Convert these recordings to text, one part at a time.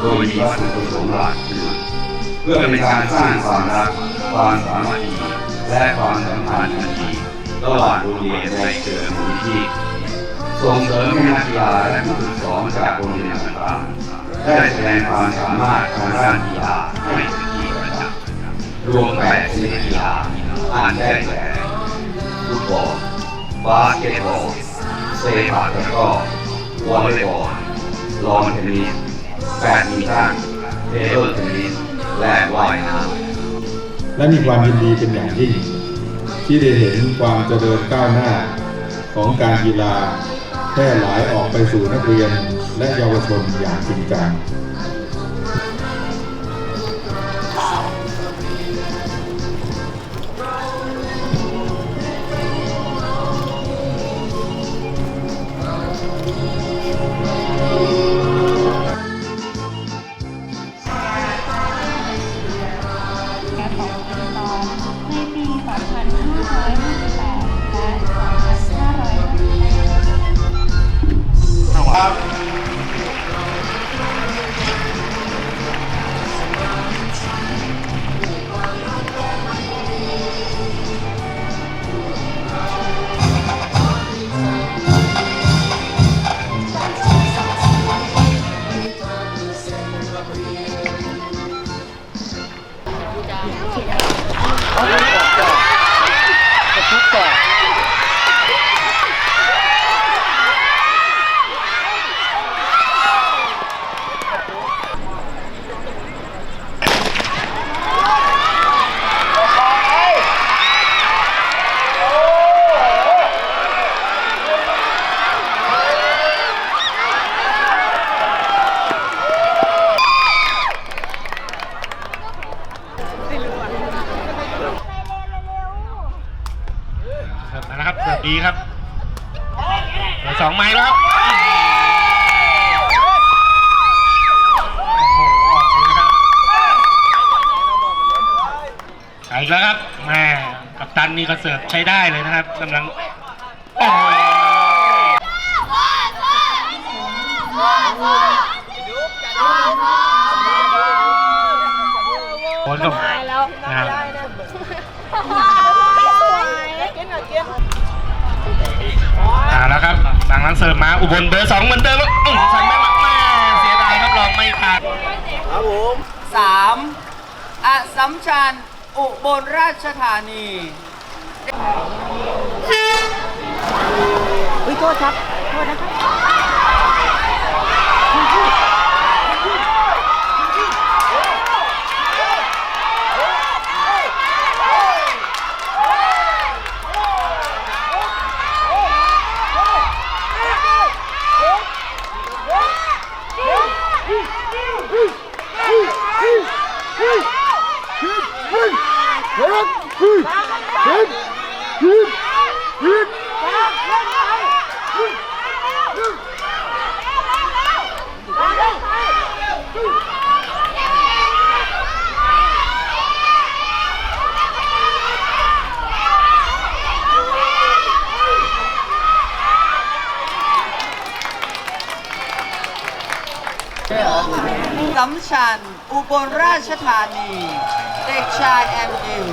โดยมีวัตถุประสงค์หลักคือเพื่อเป็นการสร้างความรัก ความสามัคคีและความสัมพันธ์อันดีระหว่างโรงเรียนในเชิงมูลที่ส่งเสริมให้นักกีฬาและผู้ฝึกสอนจากโรงเรียนต่างๆได้แสดงความสามารถทางด้านกีฬาให้เป็นที่ประจักษ์รวมแปดชนิดกีฬาอันได้แก่ฟุตบอลบาสเกตบอลเซปักตะกร้อวอลเลย์บอลลอนเทนนิส แฟนมีทางเทเบิลเทนนิสและว่ายน้ำและมีความยินดีเป็นอย่างยิ่ง ที่ได้เห็นความเจริญก้าวหน้าของการกีฬาแพร่หลายออกไปสู่นักเรียนและเยาวชนอย่างจริงจัง Obrigado. แล้วครับแม่กัปตันนี่ก็เสิร์ฟใช้ได้เลยนะครับกำลังโอ้ยโอนกับนะครับเอาแล้วครับสั่งหลังเสิร์ฟมาอุบลเบอร์สองเหมือนเดิมอื้อใส่ไม่มากแม่เสียดายครับลองไม่ขาดครับผมสามอัสสัมชัญ อุบลราชธานี สัมชัน อุบลราชธานี เด็กชายแอนดิว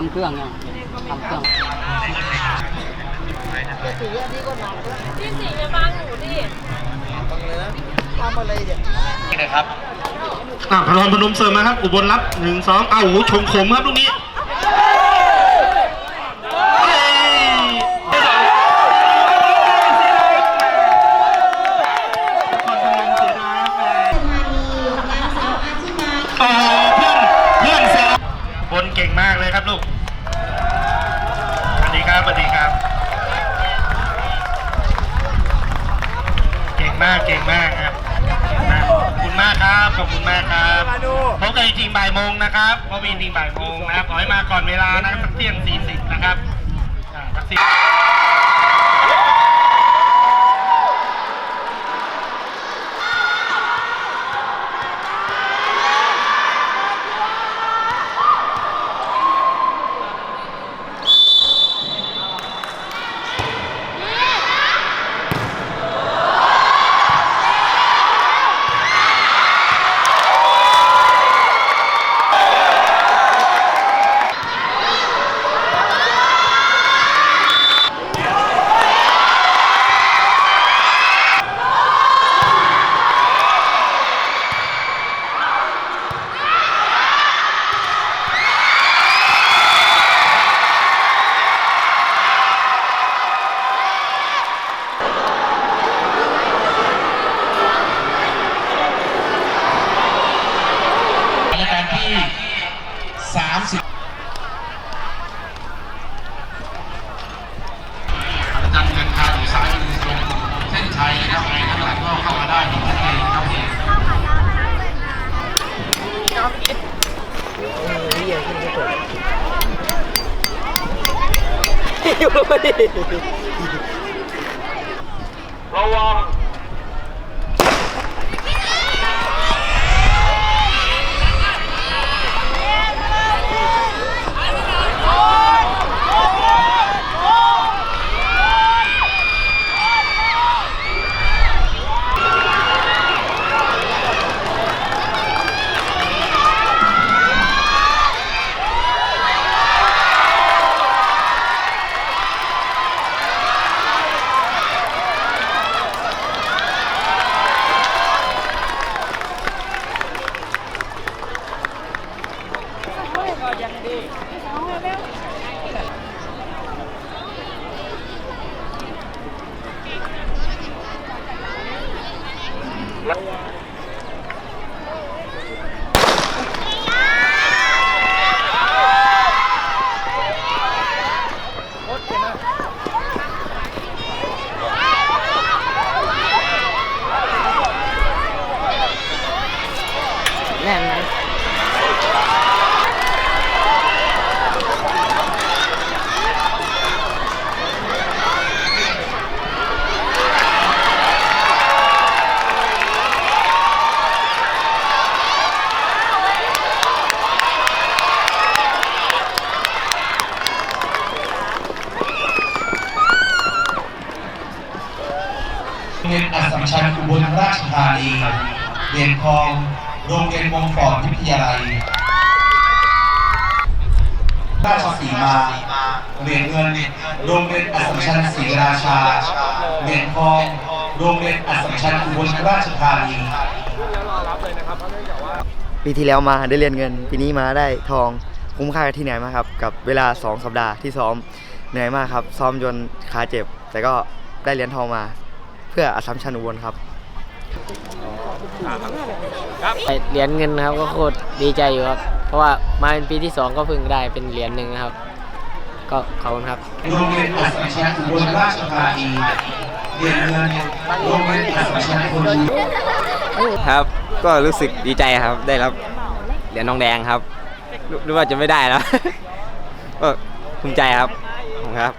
ทำเครื่องไงทำเครื่องสีอันนี้ก็หนักพี่สีจะบางหนูดิบางเลยนะทำอะไรเดี๋ยวนี่นะครับอ่าพรพนมเสริมนะครับ อุบลรับหนึ่งสองเอ้าโหชงขมครับลูกนี้ ชันะครับใครข้างหลังก็เข้ามาได้ตรงนั้นเองครับอยู่เลยระวัง ปีที่แล้วมาได้เรียนเงิน ปีนี้มาได้ทองคุ้มค่ากับที่เหนื่อยมากครับ กับเวลา 2 สัปดาห์ที่ซ้อมเหนื่อยมากครับ ซ้อมจนขาเจ็บ แต่ก็ได้เหรียญทองมา เพื่ออัศมชันอุบลครับเหรียญเงินครับก็โคตรดีใจอยู่ครับ เพราะว่ามาเป็นปีที่ 2 ก็พึ่งได้เป็นเหรียญหนึ่งครับ ก็ขอบคุณครับโรงเรียนอัศมชันอุบลราชธานีเรียนเงินโรงเรียนอัศมชันอุบลครับ ก็รู้สึกดีใจครับ ได้รับเหรียญทองแดงครับ รู้ว่าจะไม่ได้แล้วก็ภูมิใจครับขอบคุณครับ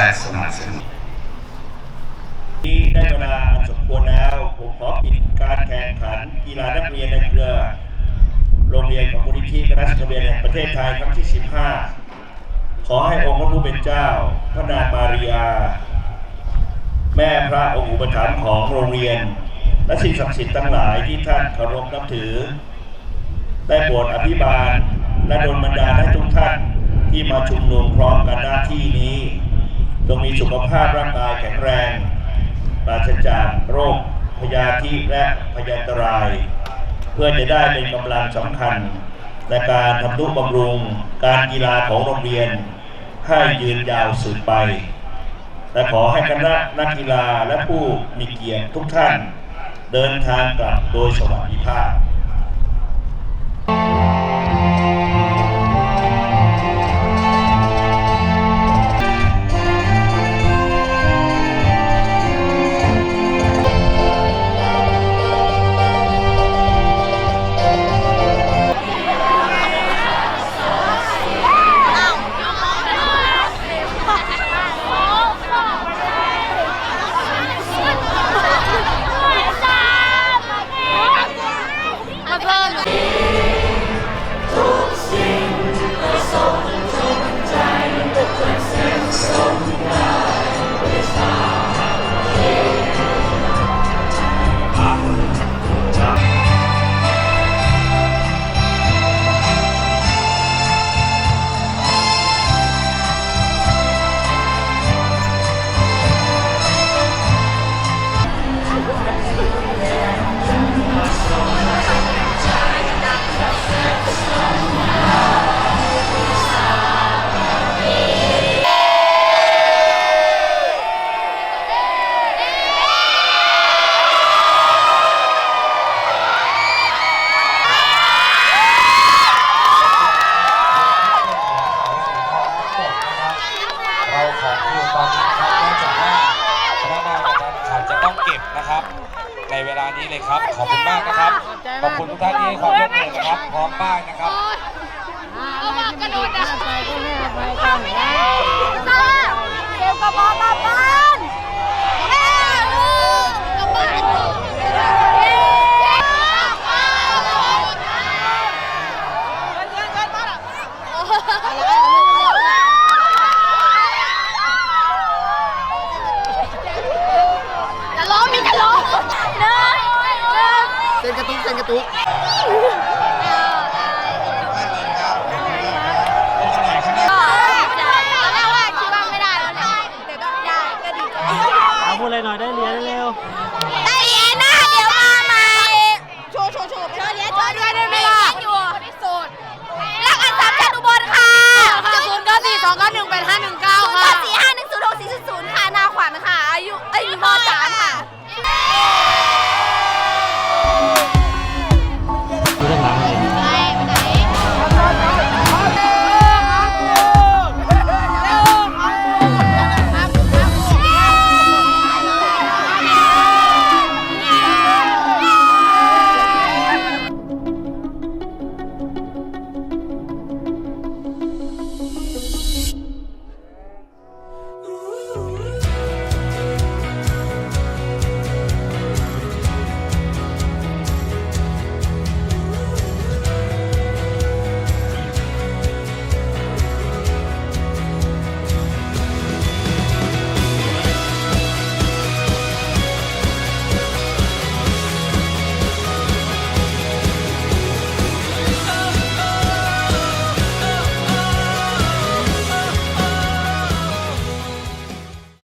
และสนับสนุนที่ได้เวลาอันสมควรแล้ว ผมขอปิดการแข่งขันกีฬานักเรียนในเครือโรงเรียนของมูลนิธิคณะสิทเรียนแห่งประเทศไทยครั้งที่ 15 ขอให้องค์พระผู้เป็นเจ้า พระนางมาริยา แม่พระองค์อุปถัมภ์ของโรงเรียน และสิ่งศักดิ์สิทธิ์ทั้งหลายที่ท่านเคารพนับถือ ได้โปรดอภิบาล และดลบันดาลให้ทุกท่านที่มาชุมนุมพร้อมกันหน้าที่นี้ จงมีสุขภาพร่างกายแข็งแรง ปราศจากโรคพยาธิและพยันตราย เพื่อจะได้เป็นกำลังสำคัญในการทำนุบำรุงการกีฬาของโรงเรียน ให้ยืนยาวสืบไป และขอให้คณะนักกีฬาและผู้มีเกียรติทุกท่าน เดินทางกลับโดยสวัสดิภาพ ขอบคุณมากนะครับ ขอบคุณทุกท่านที่ให้ความร่วมมือนะครับ พร้อมป้ายนะครับ กระตุก